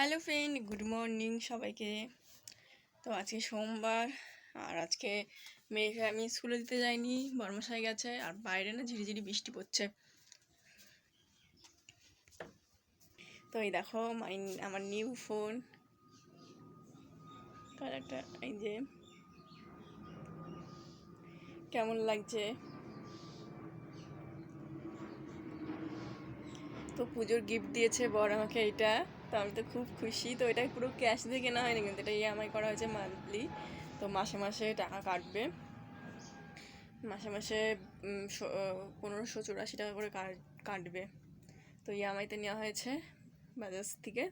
Hello friend, good morning সবাইকে। তো আজকে সোমবার, আর আজকে মেয়েকে আমি স্কুলে দিতে যাইনি, বর্মশাই গেছে, আর বাইরে না ঝিরিঝিরি বৃষ্টি পড়ছে। তো এই দেখো, মাই, আমার নিউ ফোন। কালারটা এই যে, কেমন লাগছে? তো পুজোর গিফট দিয়েছে বর আমাকে এটা তো আমি তো খুব খুশি। তো এটা পুরো ক্যাশ দিয়ে কেনা হয়নি কিন্তু এটা ইএমআই করা হয়েছে মান্থলি তো মাসে মাসে টাকা কাটবে। মাসে মাসে পনেরোশো চুরাশি টাকা করে কাট- কাটবে। তো ইএমআইতে নেওয়া হয়েছে বাজাজ থেকে।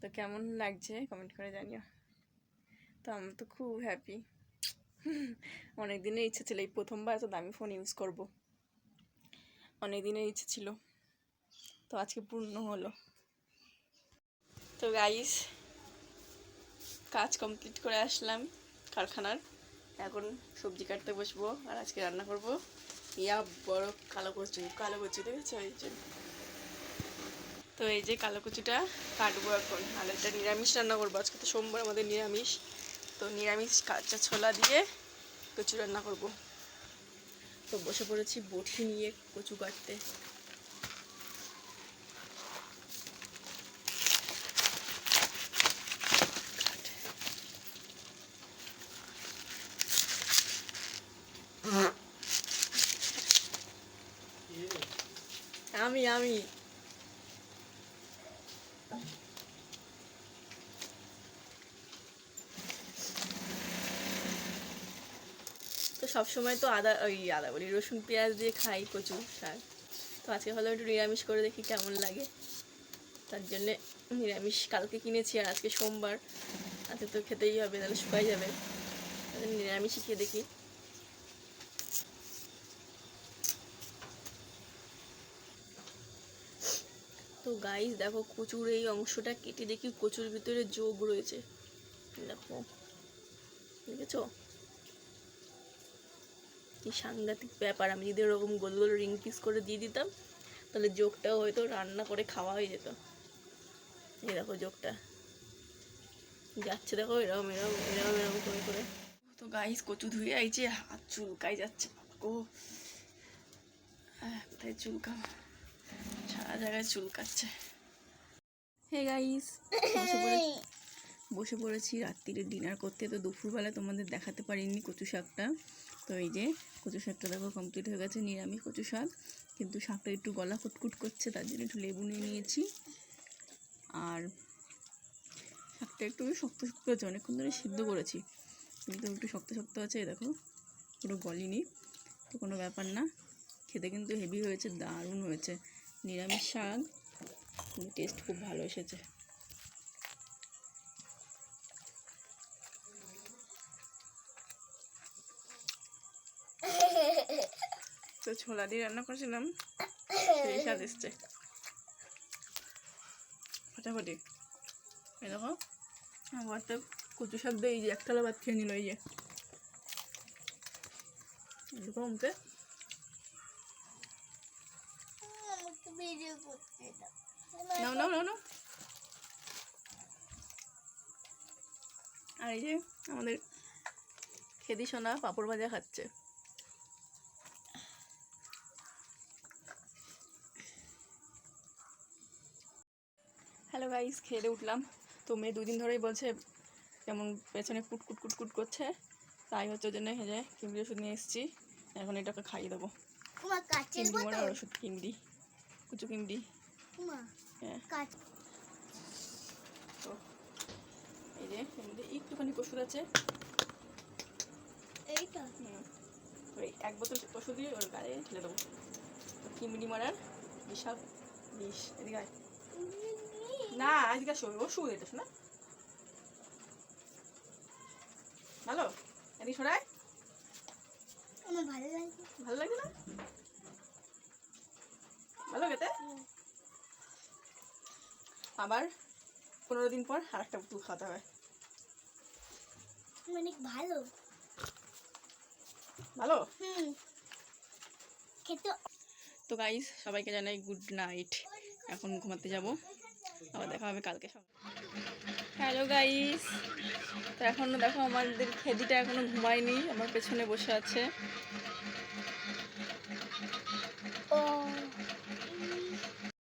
তো কেমন লাগছে কমেন্ট করে জানিও। তো আমি তো খুব হ্যাপি অনেক দিনের ইচ্ছে ছিল, এই প্রথমবার এত দামি ফোন ইউজ করব। অনেক দিনের ইচ্ছে ছিল। তো আজকে পূর্ণ হলো। তো গাইস কাজ কমপ্লিট করে আসলাম কারখানার। এখন সবজি কাটতে বসবো আর আজকে রান্না করব। ইয়া বড় কালো কচু কালো কচু দেখেছ এই যে? তো এই যে কালো কচুটা কাটবো এখন। আর এটা নিরামিষ রান্না করব। আজকে তো সোমবার আমাদের নিরামিষ। তো নিরামিষ কাঁচা ছোলা দিয়ে কচু রান্না করব। তো বসে পড়েছি বটি নিয়ে কচু কাটতে। আমি আমি। তো সবসময় তো আদা, ওই আদা বলি, রসুন, পেঁয়াজ দিয়ে খাই কচু শাক তো আজকে হলো একটু নিরামিষ করে দেখি কেমন লাগে। তার জন্যে নিরামিষ কালকে কিনেছি আর আজকে সোমবার। আজকে তো খেতেই হবে, তাহলে শুকাই যাবে। নিরামিষই খেয়ে দেখি। তো গাইস দেখো কচুর এই অংশটা কেটে দেখি কচুর ভিতরে যোগ রয়েছে। দেখো, দেখেছ? কি সাংঘাতিক ব্যাপার, আমি যদি ওরকম গোল গোল রিং পিস করে দিয়ে দিতাম, তাহলে যোগটাও হয়তো রান্না করে খাওয়া হয়ে যেত। এই দেখো যোগটা। যাচ্ছে দেখো এরকম এরকম এরকম এরকম করে করে। তো গাইস কচু ধুয়ে আইছে, হাত চুলকাই যাচ্ছে ও কোথায় চুলকা সারা জায়গায় চুলকাচ্ছে হে গাইস বসে পড়ে বসে পড়েছি রাত্রিরে ডিনার করতে। তো দুপুরবেলা তোমাদের দেখাতে পারিনি কচু শাকটা। তো এই যে কচু শাকটা দেখো কমপ্লিট হয়ে গেছে নিরামিষ কচু শাক। কিন্তু শাকটা একটু গলা কুটকুট করছে তার জন্য একটু লেবু নিয়ে নিয়েছি। আর শাকটা একটু শক্ত শক্ত আছে অনেকক্ষণ ধরে সিদ্ধ করেছি। কিন্তু একটু শক্ত শক্ত আছে এই দেখো পুরো গলিনি। তো কোনো ব্যাপার না খেতে কিন্তু হেভি হয়েছে দারুণ হয়েছে। নিরামিষ শাক। টেস্ট খুব ভালো এসেছে। তো ছোলা দিয়ে রান্না করেছিলাম, সেই স্বাদ এসছে। ফাটাফাটি। দেখো, আমার তো কচু শাক দিয়ে এই যে একতলা ভাত খেয়ে নিল, এই যে। এরকম মুখে আমাকে ভিডিও করতে দাও। নাও নাও নাও নাও। আর এই যে আমাদের খেদি সোনা পাঁপড় ভাজা খাচ্ছে। হ্যালো গাইস খেয়ে উঠলাম। তো মেয়ে দুদিন ধরেই বলছে কেমন পেছনে কুট কুট কুট কুট করছে। তাই হচ্ছে ওই জন্য হেজে কিমড়ি ওষুধ নিয়ে এসেছি। এখন এটাকে খাইয়ে দেবো। কিমড়ি ওষুধ কিমড়ি। কুচু কিমড়ি হ্যাঁ। এই যে এর মধ্যে একটুখানি ওষুধ আছে। এইটা? ওই এক বোতল দিয়ে ওর গায়ে ঢেলে দেবো। কিমড়ি মারার বিশাল বিষ। এদিকে। না আজকে আসো ওষুধ এটা শোনা ভালো? এদিকে সরাই আমার ভালো লাগে ভালো লাগে না? ভালো খেতে? আবার পনেরো দিন পর আর একটা বোতল খাওয়াতে হবে। অনেক ভালো। ভালো? খেতে তো গাইস সবাইকে জানাই গুড নাইট এখন ঘুমাতে যাব। আবার দেখা হবে কালকে সকাল হ্যালো গাইস তো এখনও দেখো আমাদের খেদিটা এখনও ঘুমায়নি আমার পেছনে বসে আছে।